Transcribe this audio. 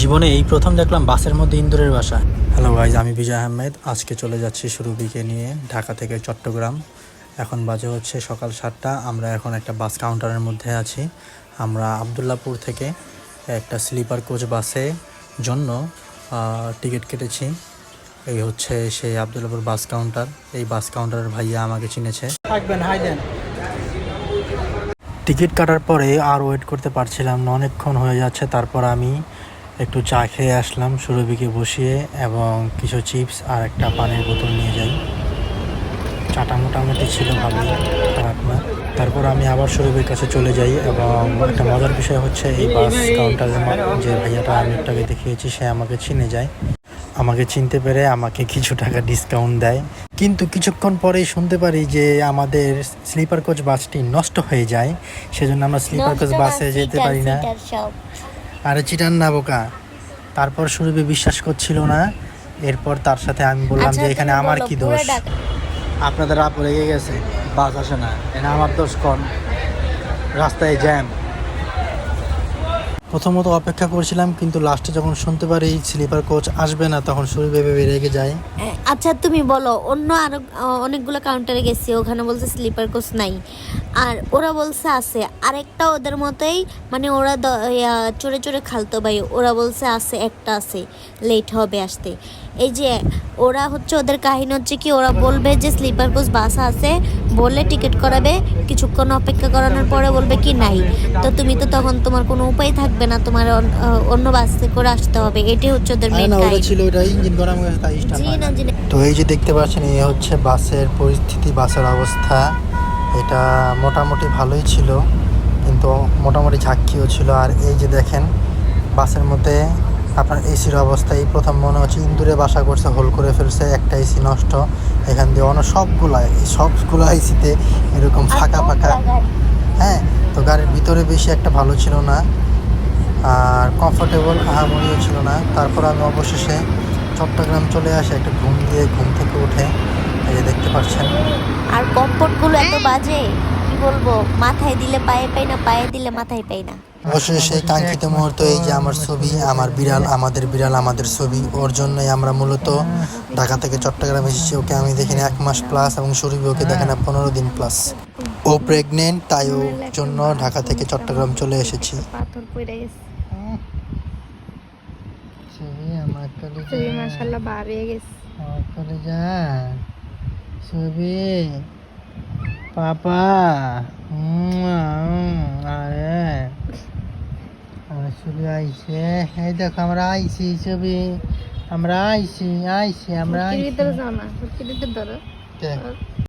জীবনে এই প্রথম দেখলাম বাসের মধ্যে ইন্দুরের বাসা। হ্যালো গাইজ আমি বিজয় আহমেদ। আজকে চলে যাচ্ছি সুরভিকে নিয়ে ঢাকা থেকে চট্টগ্রাম। এখন বাজে হচ্ছে সকাল সাতটা। আমরা এখন একটা বাস কাউন্টারের মধ্যে আছি। আমরা আবদুল্লাপুর থেকে একটা স্লিপার কোচ বাসে জন্য টিকিট কেটেছি। এই হচ্ছে সেই আবদুল্লাপুর বাস কাউন্টার। এই বাস কাউন্টারের ভাইয়া আমাকে চিনেছে। থাকবেন হাই দেন। টিকিট কাটার পরে আর ওয়েট করতে পারছিলাম না। অনেকক্ষণ হয়ে যাচ্ছে। তারপর আমি একটু চা খেয়ে আসলাম সুরভিকে বসিয়ে এবং কিছু চিপস আর একটা পানির বোতল নিয়ে যাই। চাটা মোটামুটি ছিল ভালোই খারাপ না। তারপর আমি আবার সুরভির কাছে চলে যাই এবং একটা মজার বিষয় হচ্ছে এই বাস কাউন্টারের যে ভাইয়াটা আমি একটাকে দেখিয়েছি সে আমাকে চিনে যায়। আমাকে চিনতে পেরে আমাকে কিছু টাকা ডিসকাউন্ট দেয়। কিন্তু কিছুক্ষণ পরেই শুনতে পারি যে আমাদের স্লিপার কোচ বাসটি নষ্ট হয়ে যায়। সেজন্য আমরা স্লিপার কোচ বাসে যেতে পারি না। আরে চিটান না বোকা। তারপর সুরভি বিশ্বাস করছিল না এরপর তার সাথে আমি বললাম আচ্ছা, যে এখানে আমার কি দোষ? আপনাদের আপ রেগে গেছে বাস আসে না। এখানে আমার দোষ কন। রাস্তায় জ্যাম। প্রথমত অপেক্ষা করছিলাম, কিন্তু লাস্টে যখন শুনতে পারি স্লিপার কোচ আসবে না, তখন শরীর ভেবে রেগে যায়। আচ্ছা তুমি বলো, অন্য আরও অনেকগুলো কাউন্টারে গেছি, ওখানে বলছে স্লিপার কোচ নাই। আর ওরা বলছে আছে, আরেকটা ওদের মতোই মানে ওরা চড়ে চড়ে খালতো ভাই, ওরা বলছে আছে, একটা আছে লেট হবে আসতে। এই যে, ওরা হচ্ছে ওদের কাহিনী হচ্ছে কি, ওরা বলবে যে স্লিপার কোচ বাসা আছে বললে টিকিট করাবে কিছুক্ষণ অপেক্ষা করানোর পরে বলবে কি নাই। তো তুমি তো তখন তোমার কোনো উপায় থাকবে না তোমার অন্য বাসে করে আসতে হবে এটাই হচ্ছে ওদের মেন না ছিল ওটা ইঞ্জিন গরম হয়ে তাই স্টার্ট জি না জি তো এই যে দেখতে পাচ্ছেন এই হচ্ছে বাসের পরিস্থিতি বাসের অবস্থা। এটা মোটামুটি ভালোই ছিল কিন্তু মোটামুটি ঝাঁকিও ছিল। আর এই যে দেখেন বাসের মধ্যে আপনার এসির অবস্থা এই প্রথম মনে হচ্ছে ইন্দুরে বাসা করছে হোল করে ফেলছে একটা এসি নষ্ট। এখান দিয়ে অন্য সবগুলা এই সবগুলো এসিতে এরকম ফাঁকা ফাঁকা। হ্যাঁ তো গাড়ির ভিতরে বেশি একটা ভালো ছিল না। আর কমফোর্টেবল আহামরিও ছিল না। তারপর আমি অবশেষে চট্টগ্রাম চলে আসে একটা ঘুম দিয়ে ঘুম থেকে উঠে এই যে দেখতে পাচ্ছেন। আর কম্পোর্টগুলো এত বাজে কি বলব? মাথায় দিলে পায়ে পাই না পায়ে দিলে মাথায় পাই না। অবশ্যই সেই কাঙ্ক্ষিত মুহূর্ত এই যে আমার ছবি আমার বিড়াল আমাদের বিড়াল আমাদের ছবি ওর জন্যই আমরা মূলত ঢাকা থেকে চট্টগ্রাম এসেছি। ওকে আমি দেখিনি এক মাস প্লাস এবং শরীফ ওকে দেখে না পনেরো দিন প্লাস ও প্রেগনেন্ট তাই ওর জন্য ঢাকা থেকে চট্টগ্রাম চলে এসেছি। পড়ে গেছে আমার তুই মাশাআল্লাহ বার হয়ে গেছে আমার কলেজা ছবি পাপা আরে আমার ছবি আইছে। এই দেখো আমরা আইছি ছবি। আমরা আইছি আইছি আমরা আইছি।